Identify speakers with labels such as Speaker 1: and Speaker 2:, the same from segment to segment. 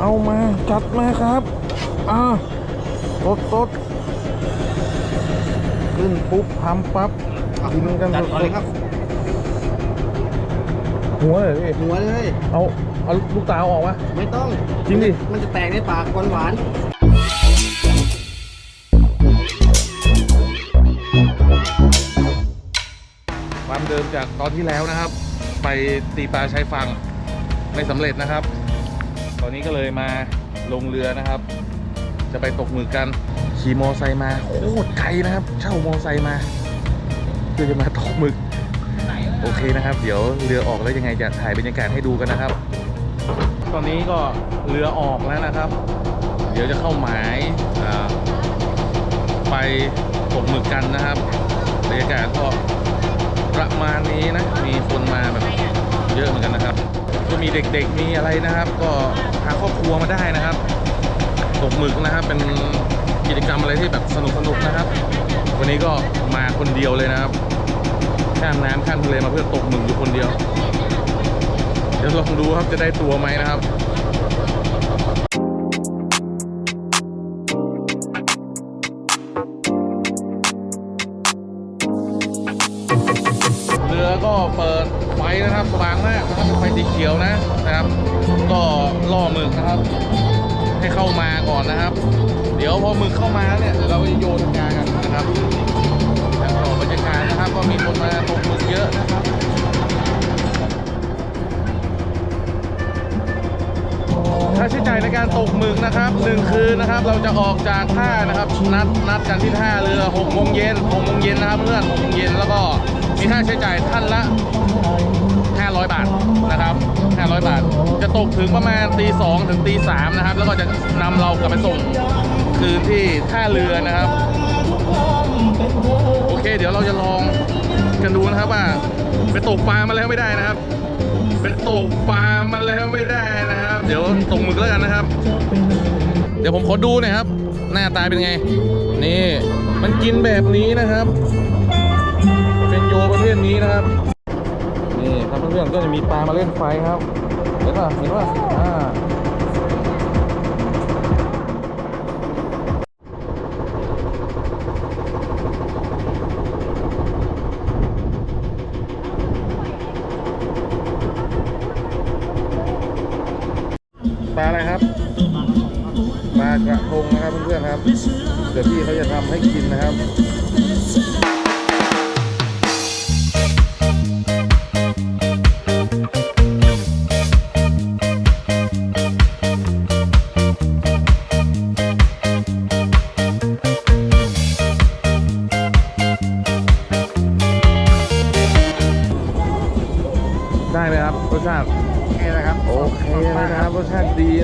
Speaker 1: เอามาจัดมาครับอ่าสดสดขึ้นปุ๊บทำปั๊บกินกัน
Speaker 2: จัด
Speaker 1: ส
Speaker 2: ก่อนเลยครับ
Speaker 1: ๆหัวเลยพี่
Speaker 2: หัวเลย
Speaker 1: เอาเอาลูกตาเอาออกมา
Speaker 2: ไม่ต้อง
Speaker 1: จริงดิ
Speaker 2: มันจะแตกในปากหวานหวาน
Speaker 1: ความเดิมจากตอนที่แล้วนะครับ ไปตีปลาชายฝั่งไม่สำเร็จนะครับ ตอนนี้ก็เลยมาลงเรือนะครับ จะไปตกหมึกกันขี่มอไซค์มาโคตรไกลนะครับ เช่ามอไซค์มาเพื่อจะมาตกหมึก โอเคนะครับ เดี๋ยวเรือออกแล้วยังไงจะถ่ายบรรยากาศให้ดูกันนะครับ ตอนนี้ก็เรือออกแล้วนะครับ เดี๋ยวจะเข้าหมายไปตกหมึกกันนะครับบรรยากาศก็ประมาณนี้นะมีคนมาแบบเยอะเหมือนกันนะครับ ก็มีเด็กๆมีอะไรนะครับ ก็พาครอบครัวมาได้นะครับตกหมึกนะครับ เป็นกิจกรรมอะไรที่แบบสนุกๆนะครับ วันนี้ก็มาคนเดียวเลยนะครับข้ามน้ำข้ามทะเลมาเพื่อตกหมึกอยู่คนเดียว เดี๋ยวลองดูครับจะได้ตัวไหมนะครับเรือก็เปิด นะครับสว่างมากนะครับเป็นไฟสีเขียวนะนะครับ ก็ล่อหมึกนะครับ ให้เข้ามาก่อนนะครับ เดี๋ยวพอหมึกเข้ามาเนี่ยเดี๋ยวเราก็จะโยนกลางกันนะครับแล้วก็บรรยากาศนะครับ ก็มีคนมาตกหมึกเยอะนะครับค่าใช้จ่ายในการตกหมึกนะครับหนึ่งคืนนะครับ เราจะออกจากท่านะครับ นัดนัดกันที่ท่าเรือ6โมงเย็น6โมงเย็นนะครับเพื่อน6โมงเย็นแล้วก็มีค่าใช้จ่ายท่านละ 500 บาทนะครับ 500 บาท จะตกถึงประมาณตีสองถึงตีสามนะครับ แล้วก็จะนำเรากลับไปส่งคืนที่ท่าเรือนะครับ โอเค เดี๋ยวเราจะลองกันดูนะครับว่าไปตกปลามาแล้วไม่ได้นะครับเป็นตกปลามาแล้วไม่ได้นะครับ เดี๋ยวตกหมึกแล้วกันนะครับ เดี๋ยวผมขอดูหน่อยครับ หน้าตาเป็นไง นี่มันกินแบบนี้นะครับ เป็นโยประเภทนี้นะครับ เพื่อนๆก็จะมีปลามาเล่นไฟครับ เห็นป่ะเห็นป่ะอ่าปลาอะไรครับปลากระพงนะครับเพื่อนๆครับ เดี๋ยวพี่เขาจะทำให้กินนะครับ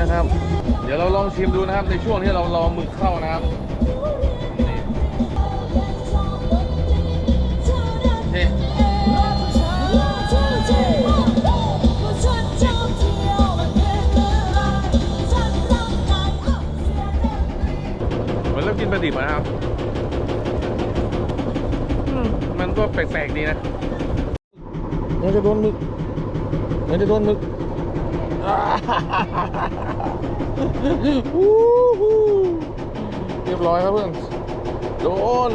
Speaker 2: นะครับ
Speaker 1: เดี๋ยวเราลองชิมดูนะครับ ในช่วงที่เรารอหมึกเข้านะครับนี่เฮ้เหมือนเรากินปลาดิบนะครับ มันก็แปลกๆดีนะมันจะโดนมึกมันจะโดนมึก เรียบร้อยครับเพื่อน โดน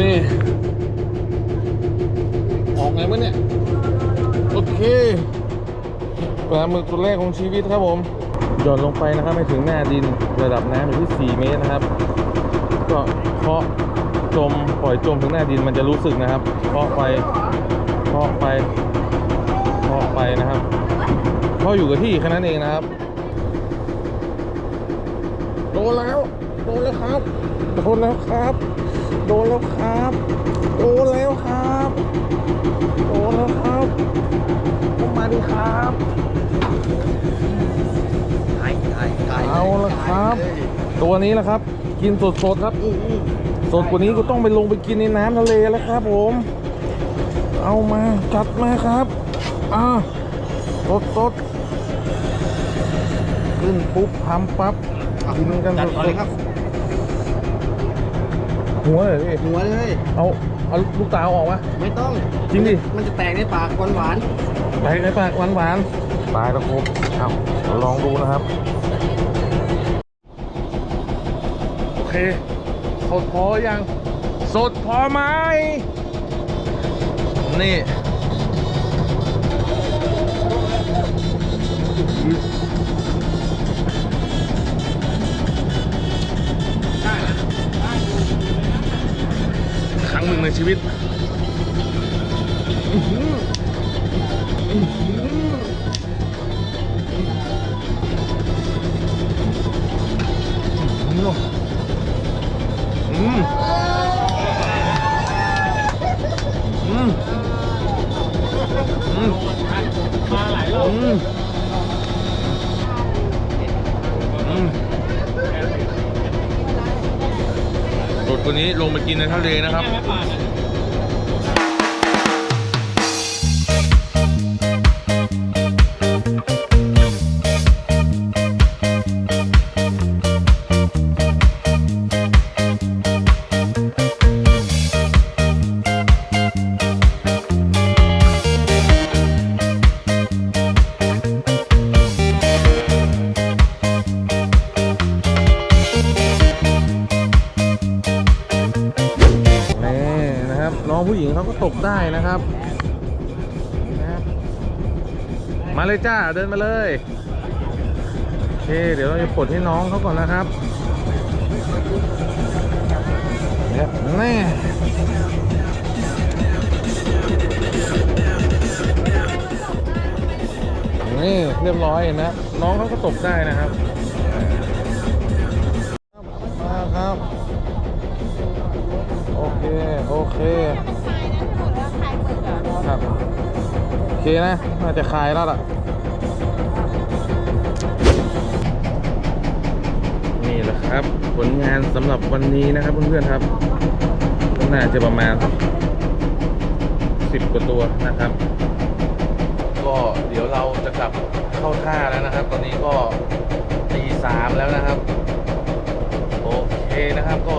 Speaker 1: นี่ ออกไงมั้เนี่ย โอเคปลาหมึกตัวแรกของชีวิตครับผม หย่อนลงไปนะครับไม่ถึงหน้าดินระดับน้ำอยู่ที่ 4 เมตรนะครับ ก็เคาะจมปล่อยจมถึงหน้าดินมันจะรู้สึกนะครับเคาะไปเคาะไปเคาะไปนะครับ เพราะอยู่กับที่แค่นั้นเองนะครับ โดนแล้ว โดนแล้วครับ โดนแล้วครับ โดนแล้วครับ โดนแล้วครับ โดนแล้วครับเข้ามาดิครับ
Speaker 2: ถ่ายถ่ายถ่าย
Speaker 1: เอาละครับ ตัวนี้แหละครับ กินสดๆครับ
Speaker 2: อื้ออื้อ
Speaker 1: สดกว่านี้ก็ต้องไปลงไปกินในน้ำทะเลแล้วครับผม เอามาจัดมาครับ อ่าสดสดๆ ขึ้นปุ๊บทำปั๊บกินกัน
Speaker 2: จัด
Speaker 1: ส
Speaker 2: ก่อน
Speaker 1: ด
Speaker 2: เลยครับ
Speaker 1: ๆหัวเลยพี่
Speaker 2: หัวเลย
Speaker 1: เอาเอาลูกตาเอาออกมา
Speaker 2: ไม่ต้อง
Speaker 1: จริงดิ
Speaker 2: มันจะแตกในปากหวานหวาน
Speaker 1: ไปในปากหวานหวานตายแล้วครับเอาลองดูนะครับโอเคสดพอยัง สดพอไหมนี่ ชีวิตอืมอืมอืม
Speaker 2: มาหลายรอบ
Speaker 1: ตัวนี้ลงไปกินในทะเลนะครับ เขาก็ตกได้นะครับนะมาเลยจ้าเดินมาเลยโอเคเดี๋ยวเราจะปลดให้น้องเขาก่อนนะครับเนี่ยแน่นี่เรียบร้อยเห็นไหมน้องเขาก็ตกได้นะครับมาครับ โอเค โอเค เคนะ น่าจะคลายแล้วล่ะ นี่แหละครับ ผลงานสำหรับวันนี้นะครับเพื่อนๆครับก็น่าจะประมาณสิบกว่าตัวนะครับ ก็เดี๋ยวเราจะกลับเข้าท่าแล้วนะครับ ตอนนี้ก็ตีสามแล้วนะครับ โอเคนะครับก็